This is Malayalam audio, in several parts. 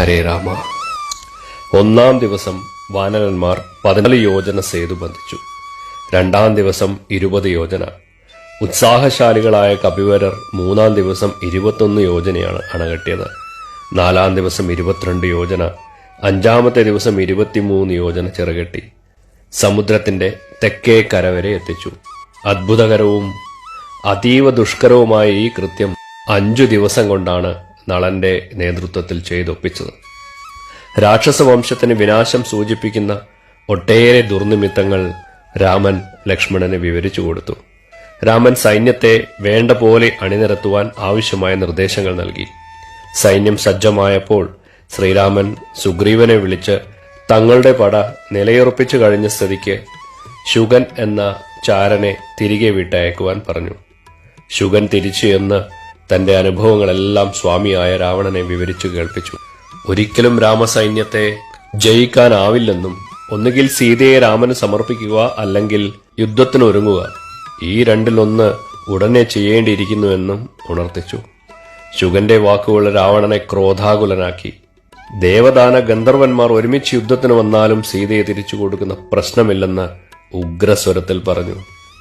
ഹരേ രാമ. ഒന്നാം ദിവസം വാനരന്മാർ പതിനാല് യോജന സേതു ബന്ധിച്ചു. രണ്ടാം ദിവസം ഇരുപത് യോജന. ഉത്സാഹശാലികളായ കപിവരർ മൂന്നാം ദിവസം ഇരുപത്തൊന്ന് യോജനയാണ് അണകെട്ടിയത്. നാലാം ദിവസം ഇരുപത്തിരണ്ട് യോജന. അഞ്ചാമത്തെ ദിവസം ഇരുപത്തിമൂന്ന് യോജന ചെറുകെട്ടി. സമുദ്രത്തിന്റെ തെക്കേ കര വരെ എത്തിച്ചു. അത്ഭുതകരവും അതീവ ദുഷ്കരവുമായ ഈ കൃത്യം അഞ്ചു ദിവസം കൊണ്ടാണ് നളന്റെ നേതൃത്വത്തിൽ ചെയ്തൊപ്പിച്ചത്. രാക്ഷസ വംശത്തിന് വിനാശം സൂചിപ്പിക്കുന്ന ഒട്ടേറെ ദുർനിമിത്തങ്ങൾ രാമൻ ലക്ഷ്മണന് വിവരിച്ചു കൊടുത്തു. രാമൻ സൈന്യത്തെ വേണ്ട പോലെ അണിനിരത്തുവാൻ ആവശ്യമായ നിർദ്ദേശങ്ങൾ നൽകി. സൈന്യം സജ്ജമായപ്പോൾ ശ്രീരാമൻ സുഗ്രീവനെ വിളിച്ച് തങ്ങളുടെ പട നിലയുറപ്പിച്ചു കഴിഞ്ഞ സ്ഥിതിക്ക് ശുഗൻ എന്ന ചാരനെ തിരികെ വിട്ടയക്കുവാൻ പറഞ്ഞു. ശുഗൻ തിരിച്ചു എന്ന് തന്റെ അനുഭവങ്ങളെല്ലാം സ്വാമിയായ രാവണനെ വിവരിച്ചു കേൾപ്പിച്ചു. ഒരിക്കലും രാമസൈന്യത്തെ ജയിക്കാനാവില്ലെന്നും ഒന്നുകിൽ സീതയെ രാമന് സമർപ്പിക്കുക അല്ലെങ്കിൽ യുദ്ധത്തിന് ഒരുങ്ങുക ഈ രണ്ടിലൊന്ന് ഉടനെ ചെയ്യേണ്ടിയിരിക്കുന്നുവെന്നും ഉണർത്തിച്ചു. ശുഗന്റെ വാക്കുകൾ രാവണനെ ക്രോധാകുലനാക്കി. ദേവദാന ഗന്ധർവന്മാർ ഒരുമിച്ച് യുദ്ധത്തിന് വന്നാലും സീതയെ തിരിച്ചു കൊടുക്കുന്ന പ്രശ്നമില്ലെന്ന് ഉഗ്രസ്വരത്തിൽ പറഞ്ഞു.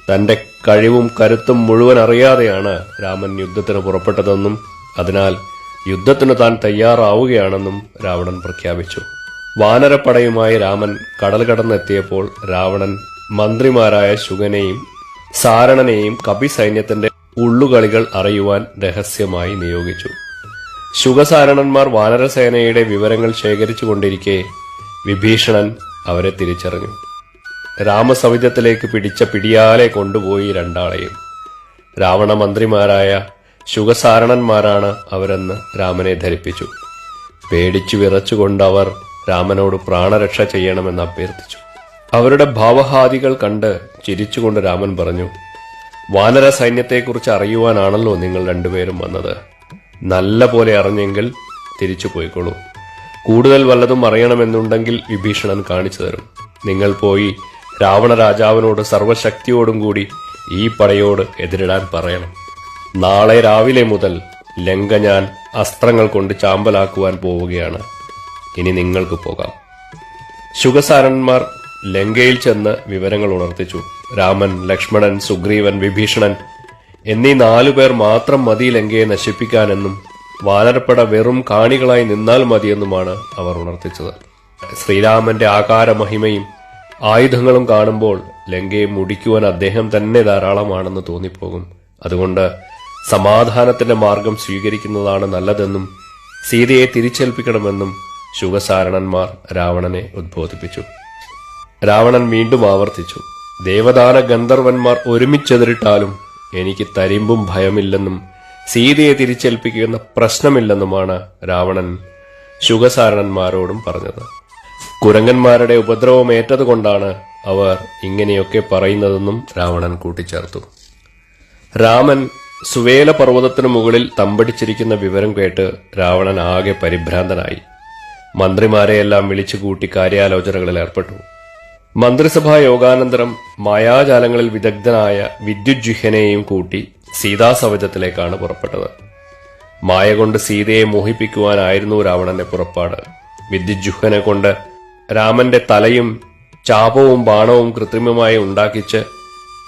തന്റെ കഴിവും കരുത്തും മുഴുവൻ അറിയാതെയാണ് രാമൻ യുദ്ധത്തിന് പുറപ്പെട്ടതെന്നും അതിനാൽ യുദ്ധത്തിന് താൻ തയ്യാറാവുകയാണെന്നും രാവണൻ പ്രഖ്യാപിച്ചു. വാനരപ്പടയുമായി രാമൻ കടൽ കടന്നെത്തിയപ്പോൾ രാവണൻ മന്ത്രിമാരായ ശുഗനെയും സാരണനെയും കപി സൈന്യത്തിന്റെ ഉള്ളുകളികൾ അറിയുവാൻ രഹസ്യമായി നിയോഗിച്ചു. ശുഗസാരണന്മാർ വാനരസേനയുടെ വിവരങ്ങൾ ശേഖരിച്ചു ശേഖരിച്ചുകൊണ്ടിരിക്കെ വിഭീഷണൻ അവരെ തിരിച്ചറിഞ്ഞു. രാമസവിധത്തിലേക്ക് പിടിച്ച പിടിയാലെ കൊണ്ടുപോയി രണ്ടാളെയും. രാവണ മന്ത്രിമാരായ ശുഗസാരണന്മാരാണ് അവരെന്ന് രാമനെ ധരിപ്പിച്ചു. പേടിച്ചു വിറച്ചുകൊണ്ട് അവർ രാമനോട് പ്രാണരക്ഷ ചെയ്യണമെന്ന് അഭ്യർത്ഥിച്ചു. അവരുടെ ഭാവഹാദികൾ കണ്ട് ചിരിച്ചുകൊണ്ട് രാമൻ പറഞ്ഞു വാനര സൈന്യത്തെക്കുറിച്ച് അറിയുവാനാണല്ലോ നിങ്ങൾ രണ്ടുപേരും വന്നത്. നല്ല പോലെ അറിഞ്ഞെങ്കിൽ തിരിച്ചു പോയിക്കോളൂ. കൂടുതൽ വല്ലതും അറിയണമെന്നുണ്ടെങ്കിൽ വിഭീഷണൻ കാണിച്ചു തരും. നിങ്ങൾ പോയി രാവണ രാജാവിനോട് സർവശക്തിയോടും കൂടി ഈ പടയോട് എതിരിടാൻ പറയണം. നാളെ രാവിലെ മുതൽ ലങ്ക ഞാൻ അസ്ത്രങ്ങൾ കൊണ്ട് ചാമ്പലാക്കുവാൻ പോവുകയാണ്. ഇനി നിങ്ങൾക്ക് പോകാം. ശുഗസാരന്മാർ ലങ്കയിൽ ചെന്ന് വിവരങ്ങൾ ഉണർത്തിച്ചു. രാമൻ ലക്ഷ്മണൻ സുഗ്രീവൻ വിഭീഷണൻ എന്നീ നാലു പേർ മാത്രം മതി ലങ്കയെ നശിപ്പിക്കാനെന്നും വാനരപ്പട വെറും കാണികളായി നിന്നാൽ മതിയെന്നുമാണ് അവർ ഉണർത്തിച്ചത്. ശ്രീരാമന്റെ ആകാരമഹിമയും ആയുധങ്ങളും കാണുമ്പോൾ ലങ്കയെ മുടിക്കുവാൻ അദ്ദേഹം തന്നെ ധാരാളമാണെന്ന് തോന്നിപ്പോകും. അതുകൊണ്ട് സമാധാനത്തിന്റെ മാർഗം സ്വീകരിക്കുന്നതാണ് നല്ലതെന്നും സീതയെ തിരിച്ചേൽപ്പിക്കണമെന്നും ശുഗസാരണന്മാർ രാവണനെ ഉദ്ബോധിപ്പിച്ചു. രാവണൻ വീണ്ടും ആവർത്തിച്ചു. ദേവദാന ഗന്ധർവന്മാർ ഒരുമിച്ചെതിരിട്ടാലും എനിക്ക് തരിമ്പും ഭയമില്ലെന്നും സീതയെ തിരിച്ചേൽപ്പിക്കുന്ന പ്രശ്നമില്ലെന്നുമാണ് രാവണൻ ശുഗസാരണന്മാരോടും പറഞ്ഞത്. കുരങ്ങന്മാരുടെ ഉപദ്രവം ഏറ്റതുകൊണ്ടാണ് അവർ ഇങ്ങനെയൊക്കെ പറയുന്നതെന്നും രാവണൻ കൂട്ടിച്ചേർത്തു. രാമൻ സുവേല പർവതത്തിനു മുകളിൽ തമ്പടിച്ചിരിക്കുന്ന വിവരം കേട്ട് രാവണൻ ആകെ പരിഭ്രാന്തനായി. മന്ത്രിമാരെയെല്ലാം വിളിച്ചുകൂട്ടി കാര്യാലോചനകളിൽ ഏർപ്പെട്ടു. മന്ത്രിസഭാ യോഗാനന്തരം മായാജാലങ്ങളിൽ വിദഗ്ധനായ വിദ്യുജ്ജിഹ്യനെയും കൂട്ടി സീതാസവജത്തിലേക്കാണ് പുറപ്പെട്ടത്. മായ കൊണ്ട് സീതയെ മോഹിപ്പിക്കുവാനായിരുന്നു രാവണന്റെ പുറപ്പാട്. വിദ്യുജ്ജുഹനെ കൊണ്ട് രാമന്റെ തലയും ചാപവും ബാണവും കൃത്രിമമായി ഉണ്ടാക്കിച്ച്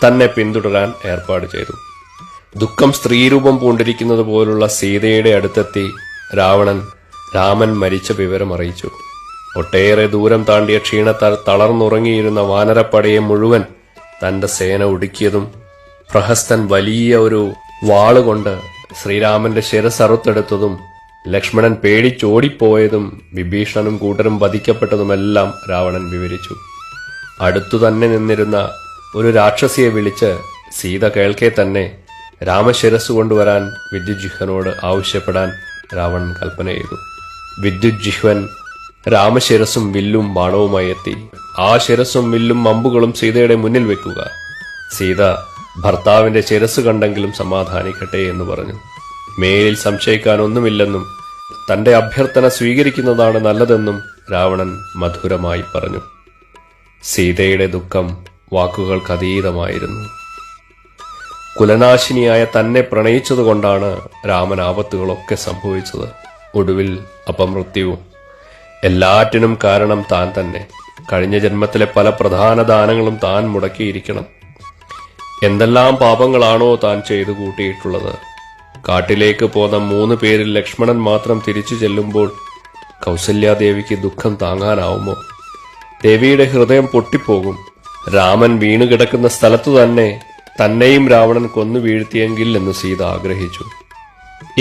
തന്നെ പിന്തുടരാൻ ഏർപ്പാട് ചെയ്തു. ദുഃഖം സ്ത്രീരൂപം പൂണ്ടിരിക്കുന്നത് പോലുള്ള സീതയുടെ അടുത്തെത്തി രാവണൻ രാമൻ മരിച്ച വിവരം അറിയിച്ചു. ഒട്ടേറെ ദൂരം താണ്ടിയ ക്ഷീണത്താൽ തളർന്നുറങ്ങിയിരുന്ന വാനരപ്പടയെ മുഴുവൻ തന്റെ സേന ഒടുക്കിയതും പ്രഹസ്തൻ വലിയ ഒരു വാളുകൊണ്ട് ശ്രീരാമന്റെ ശിരസറുത്തെടുത്തതും ലക്ഷ്മണൻ പേടിച്ചോടിപ്പോയതും വിഭീഷണനും കൂട്ടരും വധിക്കപ്പെട്ടതുമെല്ലാം രാവണൻ വിവരിച്ചു. അടുത്തു തന്നെ നിന്നിരുന്ന ഒരു രാക്ഷസിയെ വിളിച്ച് സീത കേൾക്കെ തന്നെ രാമശിരസ് കൊണ്ടുവരാൻ വിദ്യുജിഹ്വനോട് ആവശ്യപ്പെടാൻ രാവണൻ കൽപ്പന ചെയ്തു. വിദ്യുജിഹ്വൻ രാമശിരസും വില്ലും ബാണവുമായി എത്തി. ആ ശിരസും വില്ലും അമ്പുകളും സീതയുടെ മുന്നിൽ വെക്കുക. സീത ഭർത്താവിന്റെ ശിരസ് കണ്ടെങ്കിലും സമാധാനിക്കട്ടെ എന്ന് പറഞ്ഞു. മേലിൽ സംശയിക്കാനൊന്നുമില്ലെന്നും തന്റെ അഭ്യർത്ഥന സ്വീകരിക്കുന്നതാണ് നല്ലതെന്നും രാവണൻ മധുരമായി പറഞ്ഞു. സീതയുടെ ദുഃഖം വാക്കുകൾക്കതീതമായിരുന്നു. കുലനാശിനിയായ തന്നെ പ്രണയിച്ചതുകൊണ്ടാണ് രാമൻ ആപത്തുകളൊക്കെ സംഭവിച്ചത്. ഒടുവിൽ അപമൃത്യുവും എല്ലാറ്റിനും കാരണം താൻ തന്നെ. കഴിഞ്ഞ ജന്മത്തിലെ പല പ്രധാന ദാനങ്ങളും താൻ മുടക്കിയിരിക്കണം. എന്തെല്ലാം പാപങ്ങളാണോ താൻ ചെയ്തു കൂട്ടിയിട്ടുള്ളത്? കാട്ടിലേക്ക് പോന്ന മൂന്ന് പേരിൽ ലക്ഷ്മണൻ മാത്രം തിരിച്ചു ചെല്ലുമ്പോൾ കൗസല്യാദേവിക്ക് ദുഃഖം താങ്ങാനാവുമോ? ദേവിയുടെ ഹൃദയം പൊട്ടിപ്പോകും. രാമൻ വീണുകിടക്കുന്ന സ്ഥലത്തു തന്നെ തന്നെയും രാവണൻ കൊന്നു വീഴ്ത്തിയെങ്കിൽ എന്ന് സീത ആഗ്രഹിച്ചു.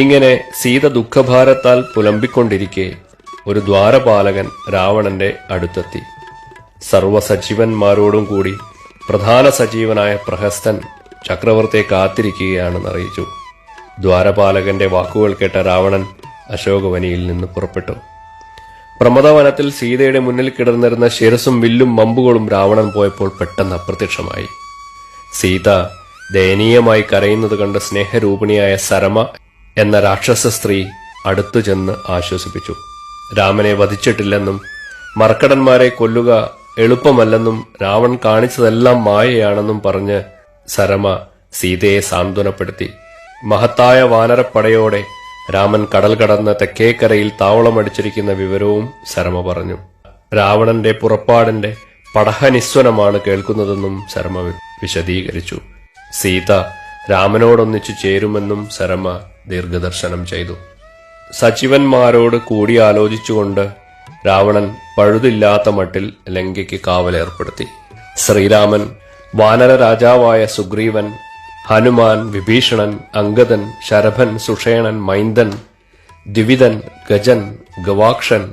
ഇങ്ങനെ സീത ദുഃഖഭാരത്താൽ പുലമ്പിക്കൊണ്ടിരിക്കെ ഒരു ദ്വാരപാലകൻ രാവണന്റെ അടുത്തെത്തി. സർവസജീവന്മാരോടും കൂടി പ്രധാന സജീവനായ പ്രഹസ്തൻ ചക്രവർത്തിയെ കാത്തിരിക്കുകയാണെന്ന് അറിയിച്ചു ദ്വാരപാലകന്റെ വാക്കുകൾ കേട്ട രാവണൻ അശോകവനിയിൽ നിന്ന് പുറപ്പെട്ടു. പ്രമദവനത്തിൽ സീതയുടെ മുന്നിൽ കിടന്നിരുന്ന ശിരസും വില്ലും മമ്പുകളും രാവണൻ പോയപ്പോൾ പെട്ടെന്ന് അപ്രത്യക്ഷമായി. സീത ദയനീയമായി കരയുന്നത് കണ്ട് സ്നേഹരൂപിണിയായ സരമ എന്ന രാക്ഷസ സ്ത്രീ അടുത്തു ചെന്ന് ആശ്വസിപ്പിച്ചു. രാമനെ വധിച്ചിട്ടില്ലെന്നും മർക്കടന്മാരെ കൊല്ലുക എളുപ്പമല്ലെന്നും രാവൺ കാണിച്ചതെല്ലാം മായയാണെന്നും പറഞ്ഞ് സരമ സീതയെ സാന്ത്വനപ്പെടുത്തി. മഹത്തായ വാനരപ്പടയോടെ രാമൻ കടൽ കടന്ന് തെക്കേക്കരയിൽ താവളമടിച്ചിരിക്കുന്ന വിവരവും ശരമ പറഞ്ഞു. രാവണന്റെ പുറപ്പാടിന്റെ പടഹനിസ്വനമാണ് കേൾക്കുന്നതെന്നും ശർമ്മ വിശദീകരിച്ചു. സീത രാമനോടൊന്നിച്ചു ചേരുമെന്നും ശരമ ദീർഘദർശനം ചെയ്തു. സച്ചിവന്മാരോട് കൂടിയാലോചിച്ചുകൊണ്ട് രാവണൻ പഴുതില്ലാത്ത മട്ടിൽ ലങ്കയ്ക്ക് കാവലേർപ്പെടുത്തി. ശ്രീരാമൻ വാനര രാജാവായ സുഗ്രീവൻ ഹനുമാൻ വിഭീഷണൻ അങ്കദൻ ശരഭൻ സുഷേണൻ മൈന്ദൻ ദ്വിവിധൻ ഗജൻ ഗവാക്ഷൻ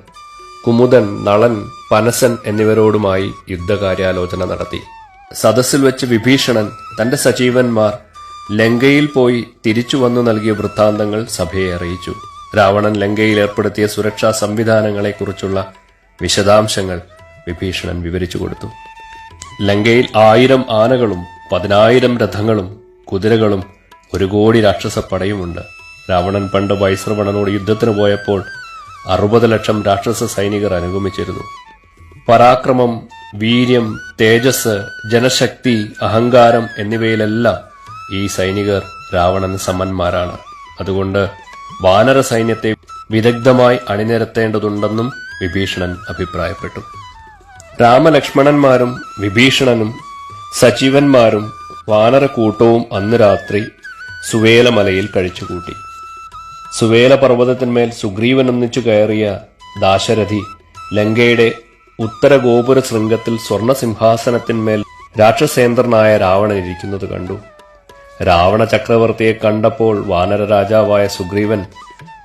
കുമുദൻ നളൻ പനസൻ എന്നിവരോടുമായി യുദ്ധകാര്യാലോചന നടത്തി. സദസ്സിൽ വെച്ച് വിഭീഷണൻ തന്റെ സജീവന്മാർ ലങ്കയിൽ പോയി തിരിച്ചു വന്നു നൽകിയ വൃത്താന്തങ്ങൾ സഭയെ അറിയിച്ചു. രാവണൻ ലങ്കയിൽ ഏർപ്പെടുത്തിയ സുരക്ഷാ സംവിധാനങ്ങളെക്കുറിച്ചുള്ള വിശദാംശങ്ങൾ വിഭീഷണൻ വിവരിച്ചു കൊടുത്തു. ലങ്കയിൽ ആയിരം ആനകളും പതിനായിരം രഥങ്ങളും കുതിരകളും ഒരു കോടി രാക്ഷസപ്പടയുമുണ്ട് രാവണൻ പണ്ട് വൈശ്രവണനോട് യുദ്ധത്തിന് പോയപ്പോൾ അറുപത് ലക്ഷം രാക്ഷസ സൈനികർ അനുഗമിച്ചിരുന്നു. പരാക്രമം വീര്യം തേജസ് ജനശക്തി അഹങ്കാരം എന്നിവയിലെല്ലാം ഈ സൈനികർ രാവണന് സമന്മാരാണ്. അതുകൊണ്ട് വാനര സൈന്യത്തെ വിദഗ്ധമായി അണിനിരത്തേണ്ടതുണ്ടെന്നും വിഭീഷണൻ അഭിപ്രായപ്പെട്ടു. രാമലക്ഷ്മണന്മാരും വിഭീഷണനും സജീവന്മാരും വാനരക്കൂട്ടവും അന്ന് രാത്രി സുവേലമലയിൽ കഴിച്ചുകൂട്ടി. സുവേല പർവതത്തിന്മേൽ സുഗ്രീവൻ ഒന്നിച്ചു കയറിയ ദാശരഥി ലങ്കയുടെ ഉത്തരഗോപുര ശൃംഗത്തിൽ സ്വർണസിംഹാസനത്തിന്മേൽ രാക്ഷസേന്ദ്രനായ രാവണൻ ഇരിക്കുന്നത് കണ്ടു. രാവണ ചക്രവർത്തിയെ കണ്ടപ്പോൾ വാനര രാജാവായ സുഗ്രീവൻ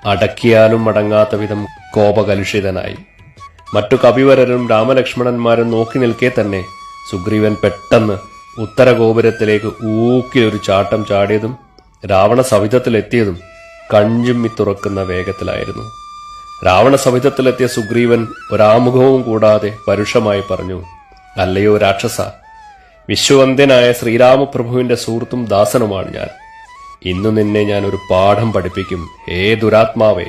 അടക്കിയാലും അടങ്ങാത്ത വിധം കോപകലുഷിതനായി. മറ്റു കവിവരരും രാമലക്ഷ്മണന്മാരും നോക്കി നിൽക്കെ തന്നെ സുഗ്രീവൻ പെട്ടെന്ന് ഉത്തര ഊക്കിലൊരു ചാട്ടം ചാടിയതും രാവണ സവിധത്തിലെത്തിയതും കഞ്ചുമ്മി തുറക്കുന്ന വേഗത്തിലായിരുന്നു. രാവണ സവിധത്തിലെത്തിയ സുഗ്രീവൻ ഒരാമുഖവും കൂടാതെ പരുഷമായി പറഞ്ഞു അല്ലയോ രാക്ഷസ വിശ്വവന്ധ്യനായ ശ്രീരാമപ്രഭുവിന്റെ സുഹൃത്തും ദാസനുമാണ് ഞാൻ. ഇന്നു നിന്നെ ഞാൻ ഒരു പാഠം പഠിപ്പിക്കും. ഹേ ദുരാത്മാവേ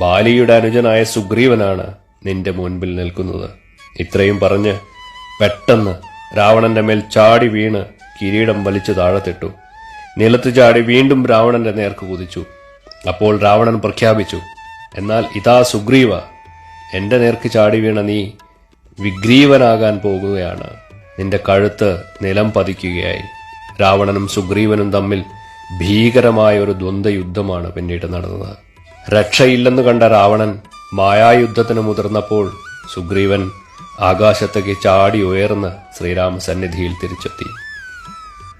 ബാലിയുടെ അനുജനായ സുഗ്രീവനാണ് നിന്റെ മുൻപിൽ നിൽക്കുന്നത്. ഇത്രയും പറഞ്ഞ് പെട്ടെന്ന് രാവണന്റെ മേൽ ചാടി വീണ് കിരീടം വലിച്ചു താഴത്തിട്ടു. നിലത്ത് ചാടി വീണ്ടും രാവണന്റെ നേർക്ക് കുതിച്ചു. അപ്പോൾ രാവണൻ പ്രഖ്യാപിച്ചു എന്നാൽ ഇതാ സുഗ്രീവ എന്റെ നേർക്ക് ചാടി വീണ നീ വിഗ്രീവനാകാൻ പോകുകയാണ്. നിന്റെ കഴുത്ത് നിലം പതിക്കുകയായി. രാവണനും സുഗ്രീവനും തമ്മിൽ ഭീകരമായ ഒരു ദ്വന്ദ്വയുദ്ധമാണ് പിന്നീട് നടന്നത്. രക്ഷയില്ലെന്ന് കണ്ട രാവണൻ മായായുദ്ധത്തിന് മുതിർന്നപ്പോൾ സുഗ്രീവൻ ആകാശത്തേക്ക് ചാടി ഉയർന്ന് ശ്രീരാമ സന്നിധിയിൽ തിരിച്ചെത്തി.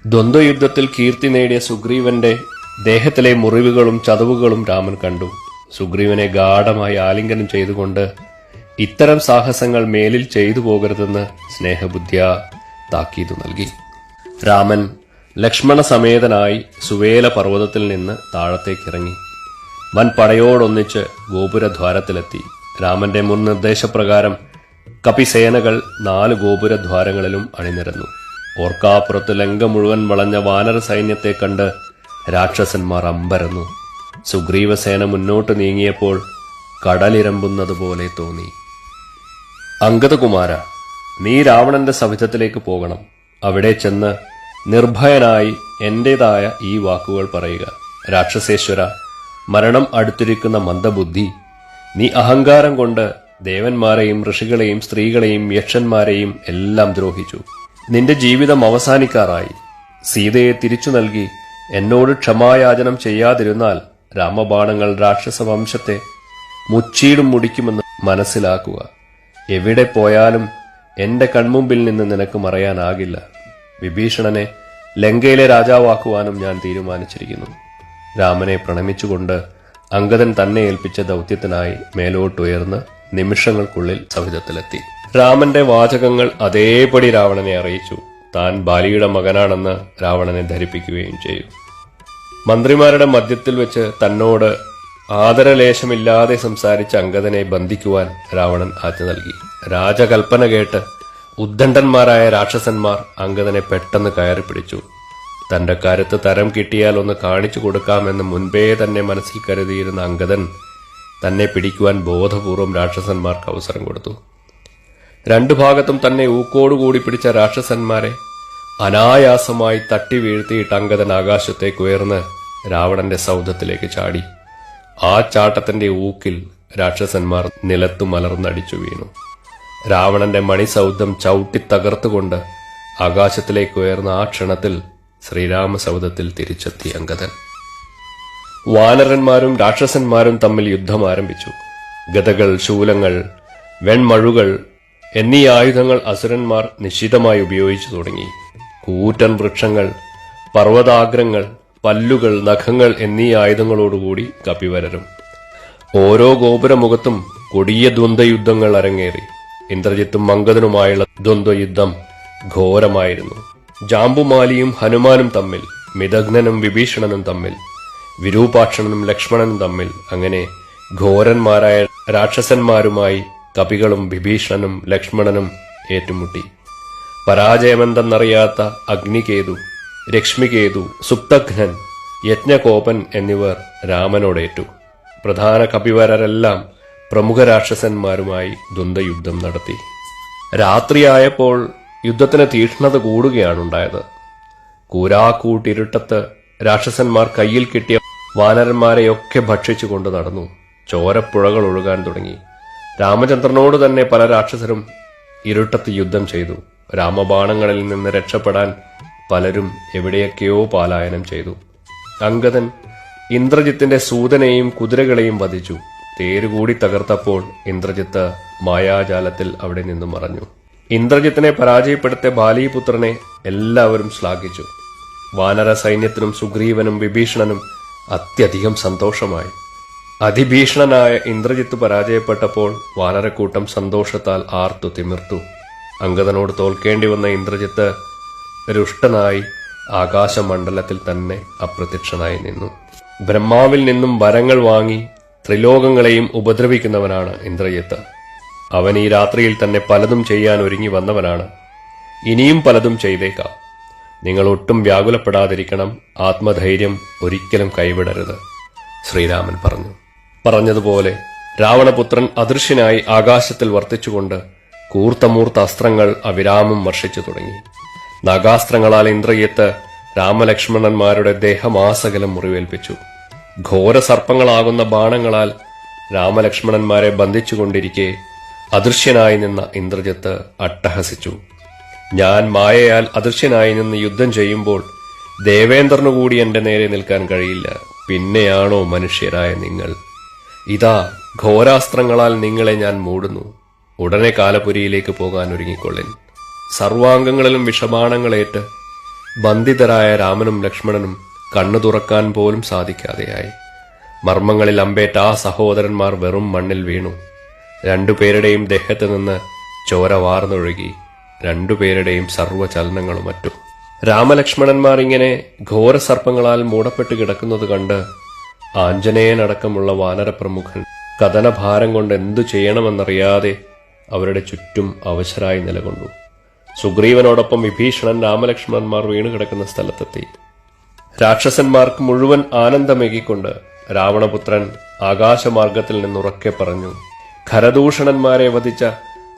ദ്വന്ദ്വയുദ്ധത്തിൽ കീർത്തി നേടിയ സുഗ്രീവന്റെ ദേഹത്തിലെ മുറിവുകളും ചതവുകളും രാമൻ കണ്ടു. സുഗ്രീവനെ ഗാഠമായി ആലിംഗനം ചെയ്തുകൊണ്ട് ഇത്തരം സാഹസങ്ങൾ മേലിൽ ചെയ്തു പോകരുതെന്ന് സ്നേഹബുദ്ധിയ താക്കീതു നൽകി. രാമൻ ലക്ഷ്മണ സമേതനായി സുവേല പർവതത്തിൽ നിന്ന് താഴത്തേക്കിറങ്ങി. വൻ പടയോടൊന്നിച്ച് ഗോപുരദ്വാരത്തിലെത്തി. രാമന്റെ മുൻ നിർദ്ദേശപ്രകാരം കപിസേനകൾ നാല് ഗോപുരദ്വാരങ്ങളിലും അണിനിരന്നു. ഓർക്കാപ്പുറത്ത് ലങ്ക മുഴുവൻ വളഞ്ഞ വാനര സൈന്യത്തെ കണ്ട് രാക്ഷസന്മാർ അമ്പരന്നു. സുഗ്രീവസേന മുന്നോട്ട് നീങ്ങിയപ്പോൾ കടലിരമ്പുന്നത് പോലെ തോന്നി. അങ്കദകുമാര നീ രാവണന്റെ സവിധത്തിലേക്ക് പോകണം. അവിടെ ചെന്ന് നിർഭയനായി എന്റേതായ ഈ വാക്കുകൾ പറയുക. രാക്ഷസേശ്വര മരണം അടുത്തിരിക്കുന്ന മന്ദബുദ്ധി നീ അഹങ്കാരം കൊണ്ട് ദേവന്മാരെയും ഋഷികളെയും സ്ത്രീകളെയും യക്ഷന്മാരെയും എല്ലാം ദ്രോഹിച്ചു. നിന്റെ ജീവിതം അവസാനിക്കാറായി. സീതയെ തിരിച്ചു നൽകി. എന്നോട് ക്ഷമായാചനം ചെയ്യാതിരുന്നാൽ രാമബാണങ്ങൾ രാക്ഷസ വംശത്തെ മുച്ചീടും മുടിക്കുമെന്ന് മനസ്സിലാക്കുക. എവിടെ പോയാലും എന്റെ കൺമുമ്പിൽ നിന്ന് നിനക്ക് മറയാനാകില്ല. വിഭീഷണനെ ലങ്കയിലെ രാജാവാക്കുവാനും ഞാൻ തീരുമാനിച്ചിരിക്കുന്നു. രാമനെ പ്രണമിച്ചുകൊണ്ട് അംഗദൻ തന്നെ ഏൽപ്പിച്ച ദൗത്യത്തിനായി മേലോട്ടുയർന്ന് നിമിഷങ്ങൾക്കുള്ളിൽ സവിധത്തിലെത്തി രാമന്റെ വാചകങ്ങൾ അതേപടി രാവണനെ അറിയിച്ചു. താൻ ബാലിയുടെ മകനാണെന്ന് രാവണനെ ധരിപ്പിക്കുകയും ചെയ്തു. മന്ത്രിമാരുടെ മധ്യത്തിൽ വെച്ച് തന്നോട് ആദരലേശമില്ലാതെ സംസാരിച്ച അങ്കദനെ ബന്ധിക്കുവാൻ രാവണൻ ആജ്ഞ നൽകി. രാജകൽപ്പന കേട്ട് ഉദ്ദണ്ഡന്മാരായ രാക്ഷസന്മാർ അങ്കദനെ പെട്ടെന്ന് കയറി പിടിച്ചു. തന്റെ കരുത്ത് തരം കിട്ടിയാൽ ഒന്ന് കാണിച്ചു കൊടുക്കാമെന്ന് മുൻപേ തന്നെ മനസ്സിൽ കരുതിയിരുന്ന അങ്കദൻ തന്നെ പിടിക്കുവാൻ ബോധപൂർവം രാക്ഷസന്മാർക്ക് അവസരം കൊടുത്തു. രണ്ടു ഭാഗത്തും തന്നെ ഊക്കോടുകൂടി പിടിച്ച രാക്ഷസന്മാരെ അനായാസമായി തട്ടി വീഴ്ത്തിയിട്ട് അങ്കദൻ ആകാശത്തേക്ക് ഉയർന്ന് രാവണന്റെ സൗധത്തിലേക്ക് ചാടി. ആ ചാട്ടത്തിന്റെ ഊക്കിൽ രാക്ഷസന്മാർ നിലത്തു മലർന്നടിച്ചു വീണു. രാവണന്റെ മണിസൗധം ചവിട്ടി തകർത്തുകൊണ്ട് ആകാശത്തിലേക്ക് ഉയർന്ന ആ ക്ഷണത്തിൽ ശ്രീരാമസൗധത്തിൽ തിരിച്ചെത്തി അങ്കദൻ വാനരന്മാരും രാക്ഷസന്മാരും തമ്മിൽ യുദ്ധം ആരംഭിച്ചു. ഗതകൾ ശൂലങ്ങൾ വെൺമഴുകൾ എന്നീ ആയുധങ്ങൾ അസുരന്മാർ നിശ്ചിതമായി ഉപയോഗിച്ചു തുടങ്ങി. കൂറ്റൻ വൃക്ഷങ്ങൾ പർവതാഗ്രങ്ങൾ പല്ലുകൾ നഖങ്ങൾ എന്നീ ആയുധങ്ങളോടുകൂടി കപിവരരും. ഓരോ ഗോപുരമുഖത്തും കൊടിയ ദ്വന്ദ്വയുദ്ധങ്ങൾ അരങ്ങേറി. ഇന്ദ്രജിത്തും മങ്കതനുമായുള്ള ദ്വന്ദ്വയുദ്ധം ഘോരമായിരുന്നു. ജാമ്പുമാലിയും ഹനുമാനും തമ്മിൽ മിതഘ്നും വിഭീഷണനും തമ്മിൽ വിരൂപാക്ഷണനും ലക്ഷ്മണനും തമ്മിൽ അങ്ങനെ ഘോരന്മാരായ രാക്ഷസന്മാരുമായി കപികളും വിഭീഷണനും ലക്ഷ്മണനും ഏറ്റുമുട്ടി. പരാജയമെന്തെന്നറിയാത്ത അഗ്നികേതു രക്ഷ്മികേതു സുപ്തഘ്നൻ യജ്ഞകോപൻ എന്നിവർ രാമനോടേറ്റു. പ്രധാന കപിവരരെല്ലാം പ്രമുഖ രാക്ഷസന്മാരുമായി ദ്വന്ദ്വയുദ്ധം നടത്തി. രാത്രിയായപ്പോൾ യുദ്ധത്തിന് തീക്ഷ്ണത കൂടുകയാണുണ്ടായത്. കൂരാക്കൂട്ടിരുട്ടത്ത് രാക്ഷസന്മാർ കയ്യിൽ കിട്ടിയ വാനരന്മാരെയൊക്കെ ഭക്ഷിച്ചുകൊണ്ട് നടന്നു. ചോരപ്പുഴകൾ ഒഴുകാൻ തുടങ്ങി. രാമചന്ദ്രനോട് തന്നെ പല രാക്ഷസരും ഇരുട്ടത്ത് യുദ്ധം ചെയ്തു. രാമബാണങ്ങളിൽ നിന്ന് രക്ഷപ്പെടാൻ പലരും എവിടെയൊക്കെയോ പാലായനം ചെയ്തു. അങ്കദൻ ഇന്ദ്രജിത്തിന്റെ സൂതനെയും കുതിരകളെയും വധിച്ചു. തേരുകൂടി തകർത്തപ്പോൾ ഇന്ദ്രജിത്ത് മായാജാലത്തിൽ അവിടെ നിന്നും മറഞ്ഞു. ഇന്ദ്രജിത്തിനെ പരാജയപ്പെടുത്തിയ ബാലിപുത്രനെ എല്ലാവരും ശ്ലാഘിച്ചു. വാനര സൈന്യത്തിനും സുഗ്രീവനും വിഭീഷണനും അത്യധികം സന്തോഷമായി. അതിഭീഷണനായ ഇന്ദ്രജിത്ത് പരാജയപ്പെട്ടപ്പോൾ വാനരക്കൂട്ടം സന്തോഷത്താൽ ആർത്തു തിമിർത്തു. അങ്കദനോട് തോൽക്കേണ്ടി വന്ന ഇന്ദ്രജിത്ത് രുഷ്ടനായി ആകാശമണ്ഡലത്തിൽ തന്നെ അപ്രത്യക്ഷനായി നിന്നു. ബ്രഹ്മാവിൽ നിന്നും വരങ്ങൾ വാങ്ങി ത്രിലോകങ്ങളെയും ഉപദ്രവിക്കുന്നവനാണ് ഇന്ദ്രജിത്ത്. അവൻ ഈ രാത്രിയിൽ തന്നെ പലതും ചെയ്യാൻ ഒരുങ്ങി വന്നവനാണ്. ഇനിയും പലതും ചെയ്തേക്കാം. നിങ്ങൾ ഒട്ടും വ്യാകുലപ്പെടാതിരിക്കണം. ആത്മധൈര്യം ഒരിക്കലും കൈവിടരുത്. ശ്രീരാമൻ പറഞ്ഞു. പറഞ്ഞതുപോലെ രാവണപുത്രൻ അദൃശ്യനായി ആകാശത്തിൽ വർത്തിച്ചുകൊണ്ട് കൂർത്തമൂർത്ത അസ്ത്രങ്ങൾ അവിരാമം വർഷിച്ചു തുടങ്ങി. നഗാസ്ത്രങ്ങളാൽ ഇന്ദ്രയത്ത് രാമലക്ഷ്മണന്മാരുടെ ദേഹമാസകലം മുറിവേൽപ്പിച്ചു. ഘോര സർപ്പങ്ങളാകുന്ന ബാണങ്ങളാൽ രാമലക്ഷ്മണന്മാരെ ബന്ധിച്ചുകൊണ്ടിരിക്കെ അദൃശ്യനായി നിന്ന ഇന്ദ്രജിത്ത് അട്ടഹസിച്ചു. ഞാൻ മായയാൽ അദൃശ്യനായി നിന്ന് യുദ്ധം ചെയ്യുമ്പോൾ ദേവേന്ദ്രനു കൂടി എന്റെ നേരെ നിൽക്കാൻ കഴിയില്ല. പിന്നെയാണോ മനുഷ്യരായ നിങ്ങൾ? ഇതാ ഘോരാസ്ത്രങ്ങളാൽ നിങ്ങളെ ഞാൻ മൂടുന്നു. ഉടനെ കാലപുരിയിലേക്ക് പോകാൻ ഒരുങ്ങിക്കൊള്ളിൻ. സർവാംഗങ്ങളിലും വിഷബാണങ്ങളേറ്റ് ബന്ധിതരായ രാമനും ലക്ഷ്മണനും കണ്ണു തുറക്കാൻ പോലും സാധിക്കാതെയായി. മർമ്മങ്ങളിൽ അമ്പേറ്റ ആ സഹോദരന്മാർ വെറും മണ്ണിൽ വീണു. രണ്ടുപേരുടെയും ദേഹത്ത് നിന്ന് ചോര വാർന്നൊഴുകി. രണ്ടുപേരുടെയും സർവചലനങ്ങളും മറ്റു. രാമലക്ഷ്മണന്മാർ ഇങ്ങനെ ഘോരസർപ്പങ്ങളാൽ മൂടപ്പെട്ട് കിടക്കുന്നത് കണ്ട് ആഞ്ജനേയനടക്കമുള്ള വാനരപ്രമുഖൻ കഥനഭാരം കൊണ്ട് എന്തു ചെയ്യണമെന്നറിയാതെ അവരുടെ ചുറ്റും അവശരായി നിലകൊണ്ടു. സുഗ്രീവനോടൊപ്പം വിഭീഷണൻ രാമലക്ഷ്മണന്മാർ വീണു കിടക്കുന്ന സ്ഥലത്തെത്തി. രാക്ഷസന്മാർക്ക് മുഴുവൻ ആനന്ദമേകിക്കൊണ്ട് രാവണപുത്രൻ ആകാശമാർഗത്തിൽ നിന്നുറക്കെ പറഞ്ഞു ഖരദൂഷണന്മാരെ വധിച്ച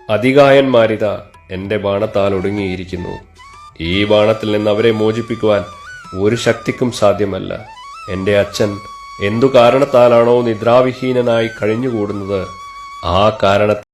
അതികായന്മാരിത എന്റെ ബാണത്താൽ ഒടുങ്ങിയിരിക്കുന്നു. ഈ ബാണത്തിൽ നിന്ന് അവരെ മോചിപ്പിക്കുവാൻ ഒരു ശക്തിക്കും സാധ്യമല്ല. എന്റെ അച്ഛൻ എന്തു കാരണത്താലാണോ നിദ്രാവിഹീനനായി കഴിഞ്ഞുകൂടുന്നത്? ആ കാരണ